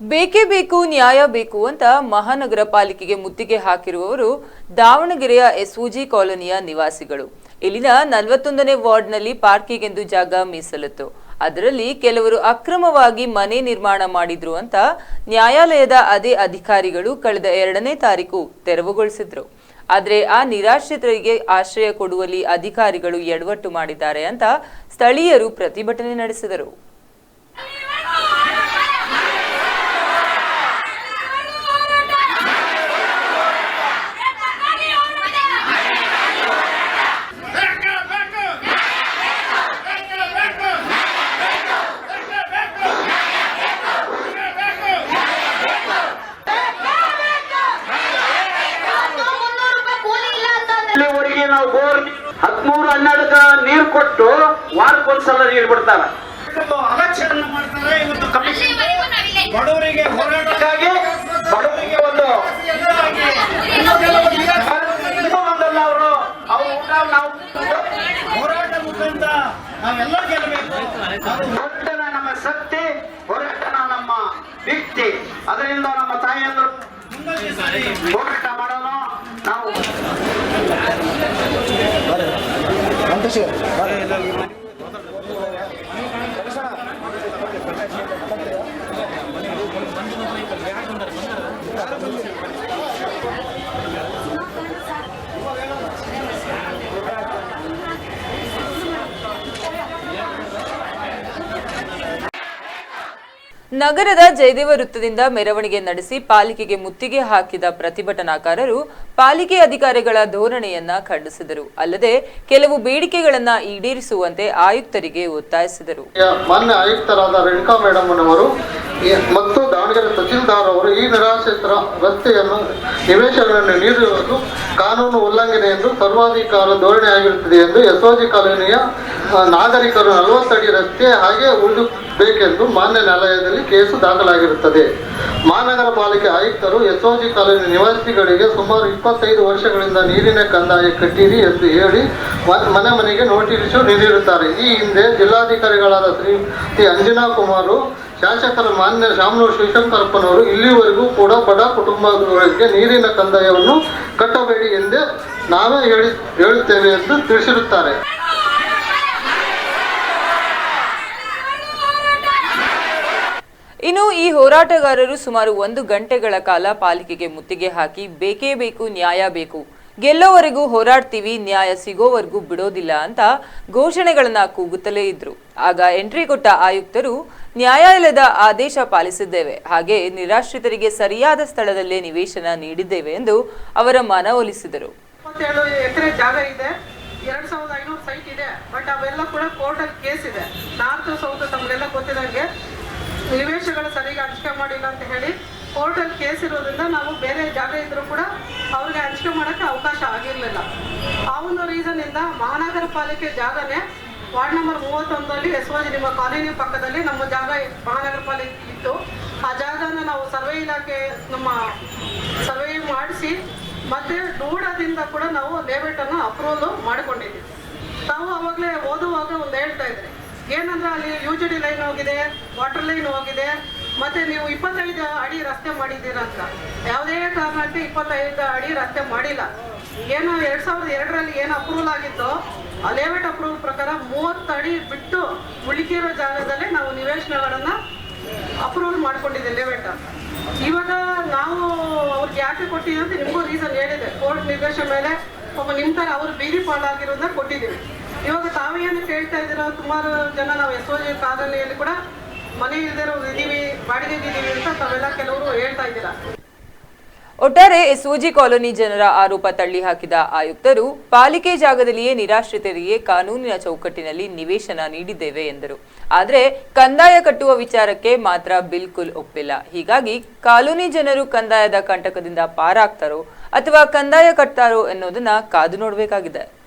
ಬೇಕೇ ಬೇಕು, ನ್ಯಾಯ ಬೇಕು ಅಂತ ಮಹಾನಗರ ಪಾಲಿಕೆಗೆ ಮುತ್ತಿಗೆ ಹಾಕಿರುವವರು ದಾವಣಗೆರೆಯ ಎಸ್ಒಜಿ ಕಾಲೋನಿಯ ನಿವಾಸಿಗಳು. ಇಲ್ಲಿನ ನಲವತ್ತೊಂದನೇ ವಾರ್ಡ್ನಲ್ಲಿ ಪಾರ್ಕಿಗೆಂದು ಜಾಗ ಮೀಸಲಿತ್ತು. ಅದರಲ್ಲಿ ಕೆಲವರು ಅಕ್ರಮವಾಗಿ ಮನೆ ನಿರ್ಮಾಣ ಮಾಡಿದ್ರು ಅಂತ ನ್ಯಾಯಾಲಯದ ಅದೇ ಅಧಿಕಾರಿಗಳು ಕಳೆದ ಎರಡನೇ ತಾರೀಕು ತೆರವುಗೊಳಿಸಿದ್ರು. ಆದರೆ ಆ ನಿರಾಶ್ರಿತರಿಗೆ ಆಶ್ರಯ ಕೊಡುವಲ್ಲಿ ಅಧಿಕಾರಿಗಳು ಎಡವಟ್ಟು ಮಾಡಿದ್ದಾರೆ ಅಂತ ಸ್ಥಳೀಯರು ಪ್ರತಿಭಟನೆ ನಡೆಸಿದರು. ಬೋರ್ ಹದಿಮೂರು ಹನ್ನೆರಡಕ್ಕ ನೀರು ಕೊಟ್ಟು ವಾರಕ್ಕೊಂದ್ಸಲ ನೀರು ಬಿಡ್ತಾರ. ಅಲಕ್ಷಣ ಮಾಡ್ತಾರೆ. ಇವತ್ತು ಕಮಿಷನ್ ಬಡವರಿಗೆ ಹೋರಾಟಕ್ಕಾಗಿ ಬಡವರಿಗೆ ಒಂದು ಅವರು. ಅವ್ರ ಊಟ ನಾವು ಹೋರಾಟ ಮುಖಾಂತರ ನಾವೆಲ್ಲ ಗೆಲ್ಲಬೇಕು. ಅದು ಹೋರಾಟನ ನಮ್ಮ ಶಕ್ತಿ ಹೋರಾಟನ ನಮ್ಮ ವ್ಯಕ್ತಿ ಅದರಿಂದ ನಮ್ಮ ತಾಯಿಯಂದರು ಹೋರಾಟ 谢谢。ನಗರದ ಜಯದೇವ ವೃತ್ತದಿಂದ ಮೆರವಣಿಗೆ ನಡೆಸಿ ಪಾಲಿಕೆಗೆ ಮುತ್ತಿಗೆ ಹಾಕಿದ ಪ್ರತಿಭಟನಾಕಾರರು ಪಾಲಿಕೆ ಅಧಿಕಾರಿಗಳ ಧೋರಣೆಯನ್ನ ಖಂಡಿಸಿದರು. ಅಲ್ಲದೆ ಕೆಲವು ಬೇಡಿಕೆಗಳನ್ನ ಈಡೇರಿಸುವಂತೆ ಆಯುಕ್ತರಿಗೆ ಒತ್ತಾಯಿಸಿದರು. ಮಾನ್ಯ ಆಯುಕ್ತರಾದ ರೇಣುಕಾ ಮೇಡಮ್ ಅವರು ಮತ್ತು ದಾವಣಗೆರೆ ತಹಸೀಲ್ದಾರ್ ಅವರು ಈ ನಿರಾಶ್ರಿತರ ರಸ್ತೆಯನ್ನು ನಿವೇಶನಗಳನ್ನು ನೀಡಿರುವುದು ಕಾನೂನು ಉಲ್ಲಂಘನೆ ಎಂದು ಸರ್ವಾಧಿಕಾರ ಧೋರಣೆ ಆಗಿರುತ್ತದೆ ಎಂದು ಎಸ್ಒಜಿ ಕಾಲೋನಿಯ ನಾಗರಿಕರು ನಲವತ್ತಡಿ ರಸ್ತೆ ಹಾಗೆ ಉಳಿದಬೇಕೆಂದು ಮಾನ್ಯ ನ್ಯಾಯಾಲಯದಲ್ಲಿ ಕೇಸು ದಾಖಲಾಗಿರುತ್ತದೆ. ಮಹಾನಗರ ಪಾಲಿಕೆ ಆಯುಕ್ತರು ಎಸ್ಒಜಿ ಕಾಲೋನಿ ನಿವಾಸಿಗಳಿಗೆ ಸುಮಾರು ಇಪ್ಪತ್ತೈದು ವರ್ಷಗಳಿಂದ ನೀರಿನ ಕಂದಾಯ ಕಟ್ಟಿರಿ ಎಂದು ಹೇಳಿ ಮನೆ ಮನೆಗೆ ನೋಟಿಸು ನೀಡಿರುತ್ತಾರೆ. ಈ ಹಿಂದೆ ಜಿಲ್ಲಾಧಿಕಾರಿಗಳಾದ ಶ್ರೀ ಅಂಜನಾ ಕುಮಾರು ಶಾಸಕರ ಮಾನ್ಯ ಶಾಮನೂರು ಶಿವಶಂಕರಪ್ಪನವರು ಇಲ್ಲಿವರೆಗೂ ಕೂಡ ಬಡ ಕುಟುಂಬಗಳಿಗೆ ನೀರಿನ ಕಂದಾಯವನ್ನು ಕಟ್ಟಬೇಡಿ ಎಂದೇ ನಾವೇ ಹೇಳಿ, ಹೇಳುತ್ತೇವೆ ಎಂದು ತಿಳಿಸಿರುತ್ತಾರೆ. ಇನ್ನು ಈ ಹೋರಾಟಗಾರರು ಸುಮಾರು ಒಂದು ಗಂಟೆಗಳ ಕಾಲ ಪಾಲಿಕೆಗೆ ಮುತ್ತಿಗೆ ಹಾಕಿ ಬೇಕೇ ಬೇಕು, ನ್ಯಾಯ ಬೇಕು. ಗೆಲ್ಲೋವರೆಗೂ ಹೋರಾಡ್ತೀವಿ, ನ್ಯಾಯ ಸಿಗೋವರೆಗೂ ಬಿಡೋದಿಲ್ಲ ಅಂತ ಘೋಷಣೆಗಳನ್ನ ಕೂಗುತ್ತಲೇ ಇದ್ರು. ಆಗ ಎಂಟ್ರಿ ಕೊಟ್ಟ ಆಯುಕ್ತರು ನ್ಯಾಯಾಲಯದ ಆದೇಶ ಪಾಲಿಸಿದ್ದೇವೆ. ಹಾಗೆ ನಿರಾಶ್ರಿತರಿಗೆ ಸರಿಯಾದ ಸ್ಥಳದಲ್ಲೇ ನಿವೇಶನ ನೀಡಿದ್ದೇವೆ ಎಂದು ಅವರ ಮನವೊಲಿಸಿದರು ಎರಡ್ ಸಾವಿರದ ಐನೂರು ಸೈಟ್ ಇದೆ. ಬಟ್ ಅವೆಲ್ಲ ಕೂಡ ಕೋರ್ಟಲ್ಲಿ ಕೇಸ್ ಇದೆ. ನಾರ್ತ್ ಸೌತ್ ತಮಗೆಲ್ಲ ಗೊತ್ತಿದಂಗೆ ನಿವೇಶಗಳು ಸರಿಯಾಗಿ ಹಂಚಿಕೆ ಮಾಡಿಲ್ಲ ಅಂತ ಹೇಳಿ ಕೋರ್ಟಲ್ಲಿ ಕೇಸ್ ಇರೋದ್ರಿಂದ ನಾವು ಬೇರೆ ಜಾಗ ಇದ್ರೂ ಕೂಡ ಅವ್ರಿಗೆ ಹಂಚಿಕೆ ಮಾಡೋಕ್ಕೆ ಅವಕಾಶ ಒಂದು ರೀಸನ್ ಇಂದ ಮಹಾನಗರ ಪಾಲಿಕೆ ಜಾಗನೇ ವಾರ್ಡ್ ನಂಬರ್ ಮೂವತ್ತೊಂದರಲ್ಲಿ ಎಸ್ ವಾಜಿ ನಿಮ್ಮ ಕಾಲೋನಿ ಪಕ್ಕದಲ್ಲಿ ನಮ್ಮ ಜಾಗ ಮಹಾನಗರ ಪಾಲಿಕೆ ಇತ್ತು. ಆ ಜಾಗನ ನಾವು ಸರ್ವೆ ಇಲಾಖೆ ನಮ್ಮ ಸರ್ವೆ ಮಾಡಿಸಿ ಮತ್ತೆ ದೂಡದಿಂದ ಕೂಡ ನಾವು ಲೇಔಟ್ ಅನ್ನು ಅಪ್ರೂವಲ್ ಮಾಡಿಕೊಂಡಿದ್ದೀವಿ. ತಾವು ಅವಾಗಲೇ ಓದುವಾಗ ಒಂದು ಹೇಳ್ತಾ ಇದ್ರಿ. ಏನಂದ್ರೆ ಅಲ್ಲಿ ಯು ಜಿ ಡಿ ಲೈನ್ ಹೋಗಿದೆ ವಾಟರ್ ಲೈನ್ ಹೋಗಿದೆ, ಮತ್ತೆ ನೀವು ಇಪ್ಪತ್ತೈದು ಅಡಿ ರಸ್ತೆ ಮಾಡಿದ್ದೀರ ಅಂತ. ಯಾವುದೇ ಕಾರಣಕ್ಕೆ ಇಪ್ಪತ್ತೈದು ಅಡಿ ರಸ್ತೆ ಮಾಡಿಲ್ಲ. ಏನು ಎರಡ್ ಸಾವಿರದ ಎರಡರಲ್ಲಿ ಏನು ಅಪ್ರೂವಲ್ ಆಗಿತ್ತು, ಆ ಲೇಔಟ್ ಅಪ್ರೂವಲ್ ಪ್ರಕಾರ ಮೂವತ್ತು ಅಡಿ ಬಿಟ್ಟು ಉಳಿಕಿರೋ ಜಾಗದಲ್ಲೇ ನಾವು ನಿವೇಶನಗಳನ್ನ ಅಪ್ರೂವಲ್ ಮಾಡ್ಕೊಂಡಿದ್ದೆ ಲೇಔಟ್ ಇವಾಗ ನಾವು ಅವ್ರಿಗೆ ಯಾಕೆ ಕೊಟ್ಟಿದ್ದೀವಿ ಅಂತ ನಿಮಗೂ ರೀಸನ್ ಹೇಳಿದೆ. ಕೋರ್ಟ್ ನಿರ್ದೇಶನ ಮೇಲೆ ಒಬ್ಬ ನಿಮ್ಮ ಥರ ಅವ್ರು ಬೀದಿ ಪಾಲಾಗಿರೋದನ್ನ ಕೊಟ್ಟಿದ್ದೀವಿ. ಇವಾಗ ತಾವೇನು ಕೇಳ್ತಾ ಇದ್ದೀರೋ? ಸುಮಾರು ಜನ ನಾವು ಎಸ್ ಓ ಜಿ ಕಾಲೋನಿಯಲ್ಲಿ ಕೂಡ ಮನೆ ಇಲ್ದಿರೋ ಇದ್ದೀವಿ ಬಾಡಿಗೆ ಇದ್ದೀವಿ ಅಂತ ತಾವೆಲ್ಲ ಕೆಲವರು ಹೇಳ್ತಾ ಇದ್ದೀರಾ? ಒಟ್ಟಾರೆ ಎಸ್ಒಜಿ ಕಾಲೋನಿ ಜನರ ಆರೋಪ ತಳ್ಳಿ ಹಾಕಿದ ಆಯುಕ್ತರು, ಪಾಲಿಕೆ ಜಾಗದಲ್ಲಿಯೇ ನಿರಾಶ್ರಿತರಿಗೆ ಕಾನೂನಿನ ಚೌಕಟ್ಟಿನಲ್ಲಿ ನಿವೇಶನ ನೀಡಿದ್ದೇವೆ ಎಂದರು. ಆದರೆ ಕಂದಾಯ ಕಟ್ಟುವ ವಿಚಾರಕ್ಕೆ ಮಾತ್ರ ಬಿಲ್ಕುಲ್ ಒಪ್ಪಿಲ್ಲ. ಹೀಗಾಗಿ ಕಾಲೋನಿ ಜನರು ಕಂದಾಯದ ಕಂಟಕದಿಂದ ಪಾರಾಗ್ತಾರೋ ಅಥವಾ ಕಂದಾಯ ಕಟ್ತಾರೋ ಎನ್ನುವುದನ್ನ ಕಾದು ನೋಡಬೇಕಾಗಿದೆ.